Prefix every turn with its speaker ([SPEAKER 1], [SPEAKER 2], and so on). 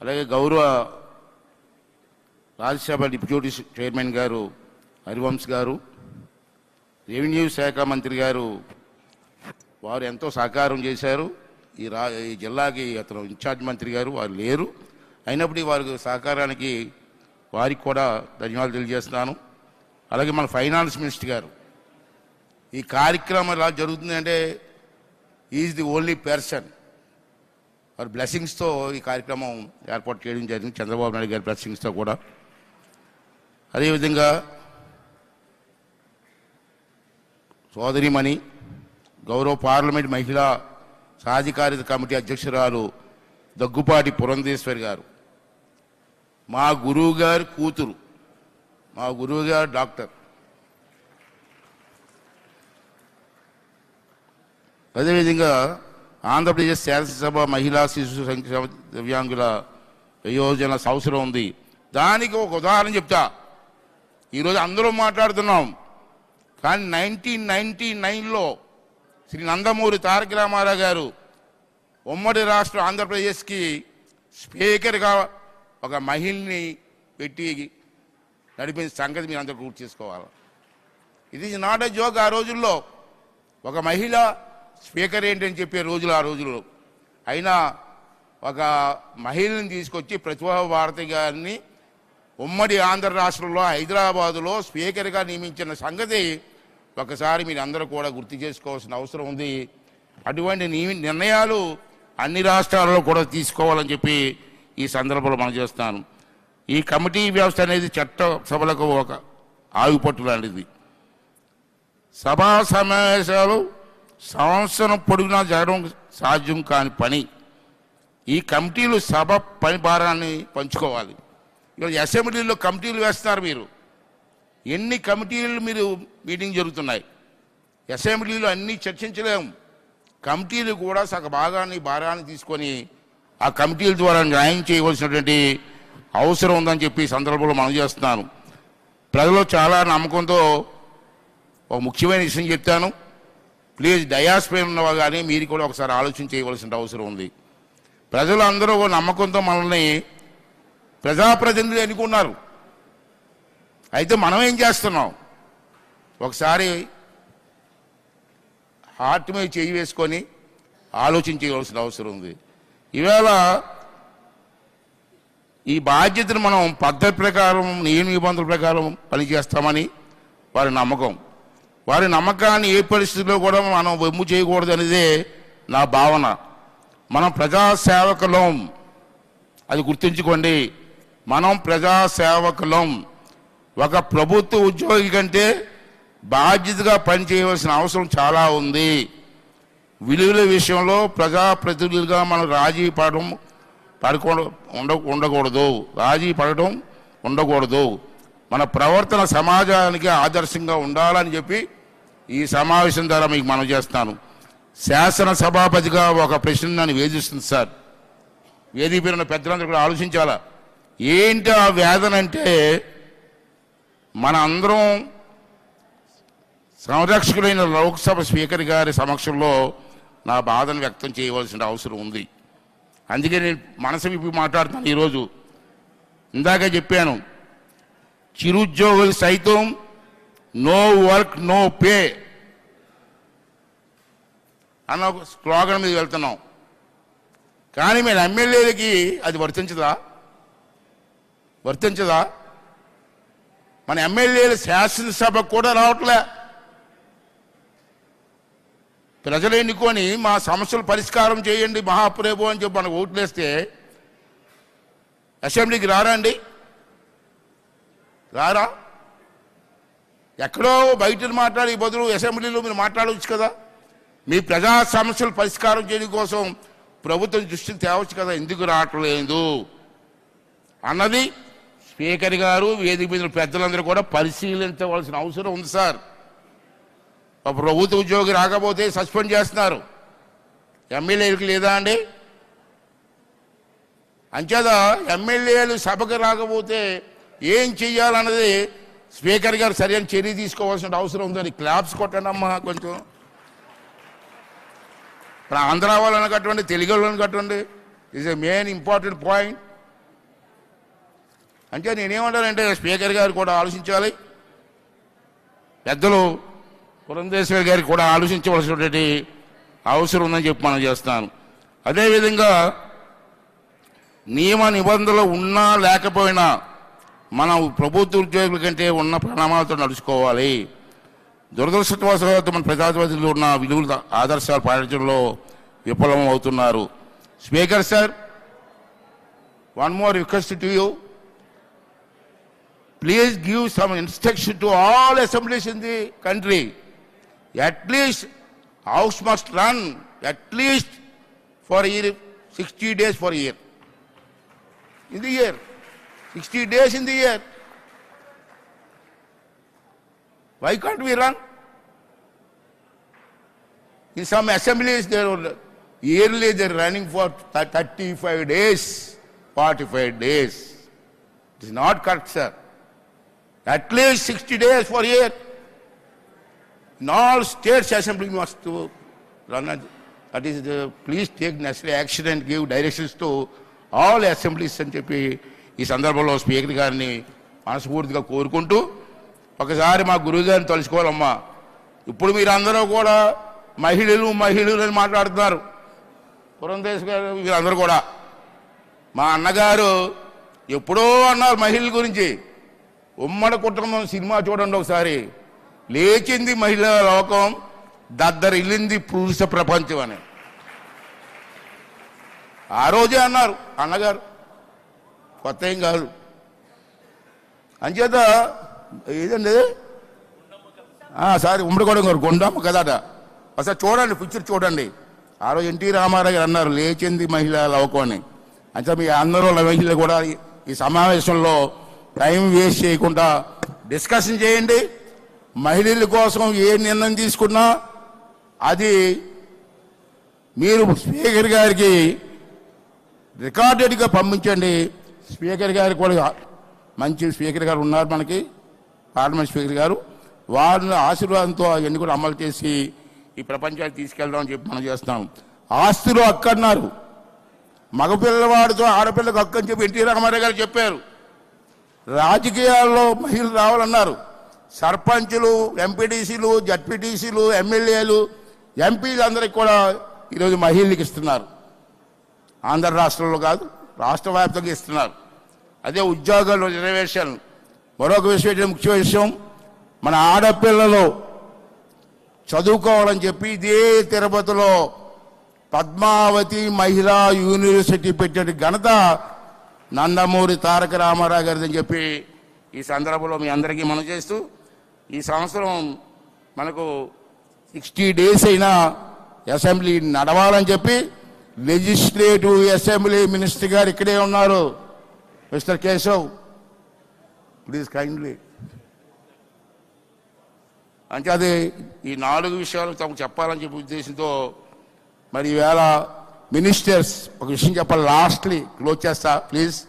[SPEAKER 1] అలాగే గౌరవ Rajya Sabha deputy chairman గారు హరివంశ్ గారు రెవెన్యూ శాఖ మంత్రి గారు వారు ఎంతో సహకారం చేశారు. ఈ రా ఈ జిల్లాకి అతను ఇన్ఛార్జ్ మంత్రి గారు వారు లేరు. అయినప్పటికీ వారి సహకారానికి వారికి కూడా ధన్యవాదాలు తెలియజేస్తున్నాను. అలాగే మన ఫైనాన్స్ మినిస్టర్ గారు ఈ కార్యక్రమం ఎలా జరుగుతుందంటే ఈజ్ ది ఓన్లీ పర్సన్. వారి బ్లెస్సింగ్స్తో ఈ కార్యక్రమం ఏర్పాటు చేయడం జరిగింది. చంద్రబాబు నాయుడు గారి బ్లెస్సింగ్స్తో కూడా. అదేవిధంగా సోదరిమణి గౌరవ పార్లమెంట్ మహిళా సాధికారిత కమిటీ అధ్యక్షురాలు దగ్గుపాటి పురంధేశ్వరి గారు. మా గురువు గారి కూతురు మా గురువు గారు డాక్టర్. అదేవిధంగా ఆంధ్రప్రదేశ్ శాసనసభ మహిళా శిశు సంక్షేమ దివ్యాంగుల యోజన అవసరం ఉంది. దానికి ఒక ఉదాహరణ చెప్తా. ఈరోజు అందరూ మాట్లాడుతున్నాం. కానీ నైన్టీన్ నైన్టీ నైన్లో శ్రీ నందమూరి తారక రామారావు గారు ఉమ్మడి రాష్ట్రం ఆంధ్రప్రదేశ్కి స్పీకర్గా ఒక మహిళని పెట్టి నడిపిన సంగతి మీరు అందరూ గుర్తు చేసుకోవాలి. ఇది నాట్ ఎ జోక్ ఆ రోజుల్లో ఒక మహిళ స్పీకర్ ఏంటని చెప్పే రోజులు ఆ రోజుల్లో. అయినా ఒక మహిళని తీసుకొచ్చి ప్రతిభా భారతి గారిని ఉమ్మడి ఆంధ్ర రాష్ట్రంలో హైదరాబాదులో స్పీకర్గా నియమించిన సంగతి ఒకసారి మీరు అందరూ కూడా గుర్తు చేసుకోవాల్సిన అవసరం ఉంది. అటువంటి నిర్ణయాలు అన్ని రాష్ట్రాల్లో కూడా తీసుకోవాలని చెప్పి ఈ సందర్భంలో మనం చేస్తాను. ఈ కమిటీ వ్యవస్థ అనేది చట్ట సభలకు ఒక ఆయుపట్టు లాంటిది. సభా సమావేశాలు సంవత్సరం పొడుగునా జరగడం సాధ్యం కాని పని. ఈ కమిటీలు సభ పని భారాన్ని పంచుకోవాలి. ఇక్కడ అసెంబ్లీలో కమిటీలు వేస్తారు మీరు. ఎన్ని కమిటీలు మీరు మీటింగ్ జరుగుతున్నాయి? అసెంబ్లీలో అన్నీ చర్చించలేము కమిటీలు కూడా సగ భాగాన్ని భారాన్ని తీసుకొని ఆ కమిటీల ద్వారా న్యాయం చేయవలసినటువంటి అవసరం ఉందని చెప్పి సందర్భంలో మనం చేస్తున్నాను. ప్రజలు చాలా నమ్మకంతో ఒక ముఖ్యమైన విషయం చెప్తాను. ప్లీజ్ డయాస్పై ఉన్నవా కానీ మీరు కూడా ఒకసారి ఆలోచన చేయవలసిన అవసరం ఉంది. ప్రజలు అందరూ ఓ నమ్మకంతో మనల్ని ప్రజాప్రతినిధులు ఎన్నుకున్నారు. అయితే మనం ఏం చేస్తున్నాం? ఒకసారి హార్ట్ మీద చేయి వేసుకొని ఆలోచన చేయవలసిన అవసరం ఉంది. ఈవేళ ఈ బాధ్యతను మనం పద్ధతి ప్రకారం నియమ నిబంధనల ప్రకారం పనిచేస్తామని వారి నమ్మకం. వారి నమ్మకాన్ని ఏ పరిస్థితిలో కూడా మనం వెమ్ము చేయకూడదు అనేదే నా భావన. మనం ప్రజాసేవకులం. అది గుర్తుంచుకోండి. మనం ప్రజాసేవకులం. ఒక ప్రభుత్వ ఉద్యోగి కంటే బాధ్యతగా పనిచేయవలసిన అవసరం చాలా ఉంది. విలువల విషయంలో ప్రజాప్రతినిధులుగా మనం రాజీ పడడం పడకూడదు ఉండ ఉండకూడదు. రాజీ పడటం ఉండకూడదు. మన ప్రవర్తన సమాజానికి ఆదర్శంగా ఉండాలని చెప్పి ఈ సమావేశం ద్వారా మీకు మనం చేస్తాను. శాసన సభాపతిగా ఒక ప్రశ్న నన్ను వేధిస్తుంది సార్. వేదిక పెద్దలందరూ కూడా ఆలోచించాలా? ఏంటి ఆ వేదన అంటే మన అందరం సంరక్షకుడైన లోక్సభ స్పీకర్ గారి సమక్షంలో నా బాధను వ్యక్తం చేయవలసిన అవసరం ఉంది. అందుకే నేను మనసు విప్పి మాట్లాడుతాను ఈరోజు. ఇందాక చెప్పాను చిరుద్యోగులు సైతం నో వర్క్ నో పే అన్న ఒక స్లోగన్ మీద వెళ్తున్నాం. కానీ మేము ఎమ్మెల్యేలకి అది వర్తించదా? వర్తించదా? మన ఎమ్మెల్యేలు శాసనసభకు కూడా రావట్లే. ప్రజలు ఎన్నుకొని మా సమస్యలు పరిష్కారం చేయండి మహాప్రభు అని చెప్పి మనకు ఓట్లేస్తే అసెంబ్లీకి రారా అండి? రారా? ఎక్కడో బయట మాట్లాడే బదులు అసెంబ్లీలో మీరు మాట్లాడవచ్చు కదా. మీ ప్రజా సమస్యలు పరిష్కారం చేయడం కోసం ప్రభుత్వం దృష్టిని తేవచ్చు కదా ఎందుకు రావట్లేదు? అన్నది స్పీకర్ గారు వేదిక మీద పెద్దలందరూ కూడా పరిశీలించవలసిన అవసరం ఉంది సార్. ఒక ప్రభుత్వ ఉద్యోగి రాకపోతే సస్పెండ్ చేస్తున్నారు. ఎమ్మెల్యేలకు లేదా అండి? అంచేత ఎమ్మెల్యేలు సభకు రాకపోతే ఏం చెయ్యాలన్నది స్పీకర్ గారు సరైన చర్య తీసుకోవాల్సిన అవసరం ఉందని క్లాప్స్ కొట్టండి అమ్మా కొంచెం. ఇప్పుడు ఆంధ్ర వాళ్ళని కట్టండి తెలుగు వాళ్ళని కట్టండి. Is a main important point అంటే నేనేమంటానంటే స్పీకర్ గారు కూడా ఆలోచించాలి. పెద్దలు పురంధేశ్వరి గారికి కూడా ఆలోచించవలసినటువంటి అవసరం ఉందని చెప్పి మనం చేస్తాను అదేవిధంగా నియమ నిబంధనలు ఉన్నా లేకపోయినా మనం ప్రభుత్వ ఉద్యోగుల కంటే ఉన్న ప్రణామాలతో నడుచుకోవాలి. దురదృష్టవాసాలతో మన ప్రజాధిపతిలో ఉన్న విలువల ఆదర్శాలు పాటించడంలో విఫలం అవుతున్నారు speaker sir one more request to you please give some instruction to all assemblies in the country at least house must run at least for year sixty days for year in the year 60 days in the year. Why can't we run? In some assemblies, they are yearly they're running for 35 days, 45 days. It is not correct, sir. At least 60 days for year. In all states, assembly must run. That is, the, please take necessary action and give directions to all assemblies and ఈ సందర్భంలో speaker గారిని మనస్ఫూర్తిగా కోరుకుంటూ ఒకసారి మా గురువు గారిని తలుచుకోవాలమ్మా. ఇప్పుడు మీరందరూ కూడా మహిళలు మహిళలు అని మాట్లాడుతున్నారు. పురంధేశ్ గారు వీరందరూ కూడా. మా అన్నగారు ఎప్పుడో అన్నారు మహిళల గురించి. ఉమ్మడి కుటుంబం సినిమా చూడండి ఒకసారి. లేచింది మహిళల లోకం దద్దరిల్లింది పురుష ప్రపంచం అని. ఆ రోజే అన్నారు అన్నగారు. కొత్త ఏం కాదు. అంచేత ఏదండి సారీ ఉమ్మడిగూడెం గారు గుండమ్మ కదట ఒకసారి చూడండి పిక్చర్ చూడండి. ఆ రోజు ఎన్టీ రామారావు గారు అన్నారు లేచింది మహిళ లవకోని అంటే మీ అందరూ మహిళలు కూడా ఈ- ఈ సమావేశంలో టైం వేస్ట్ చేయకుండా డిస్కషన్ చేయండి. మహిళల కోసం ఏ నిర్ణయం తీసుకున్నా అది మీరు స్పీకర్ గారికి రికార్డెడ్గా పంపించండి. స్పీకర్ గారు కూడా మంచి స్పీకర్ గారు ఉన్నారు మనకి. పార్లమెంట్ స్పీకర్ గారు. వారిని ఆశీర్వాదంతో అవన్నీ కూడా అమలు చేసి ఈ ప్రపంచానికి తీసుకెళ్దాం అని చెప్పి మనం చేస్తాం ఆస్తులు అక్కన్నారు మగపిల్లవాడితో ఆడపిల్లకు హక్కు అని చెప్పి ఎన్టీ రామారావు గారు చెప్పారు. రాజకీయాల్లో మహిళలు రావాలన్నారు. సర్పంచులు ఎంపీటీసీలు జడ్పీటీసీలు ఎమ్మెల్యేలు ఎంపీలు అందరికి కూడా ఈరోజు మహిళలకు ఇస్తున్నారు. ఆంధ్ర రాష్ట్రంలో కాదు రాష్ట్ర వ్యాప్తంగా ఇస్తున్నారు. అదే ఉద్యోగాలు రిజర్వేషన్ మరొక విషయం ఏంటంటే ముఖ్య విషయం మన ఆడపిల్లలు చదువుకోవాలని చెప్పి ఇదే తిరుపతిలో పద్మావతి మహిళా యూనివర్సిటీ పెట్టిన ఘనత నందమూరి తారక రామారావు గారిదని చెప్పి ఈ సందర్భంలో మీ అందరికీ మనం చేస్తూ ఈ సంవత్సరం మనకు సిక్స్టీ డేస్ అయినా అసెంబ్లీ నడవాలని చెప్పి లెజిస్లేటివ్ అసెంబ్లీ మినిస్టర్ గారు ఇక్కడే ఉన్నారు. మిస్టర్ కేశవ్ ప్లీజ్ కైండ్లీ అంటే అది ఈ నాలుగు విషయాలు తమకు చెప్పాలని చెప్పి ఉద్దేశంతో మరి ఈవేళ మినిస్టర్స్ ఒక విషయం చెప్పాలి. లాస్ట్లీ క్లోజ్ చేస్తా ప్లీజ్.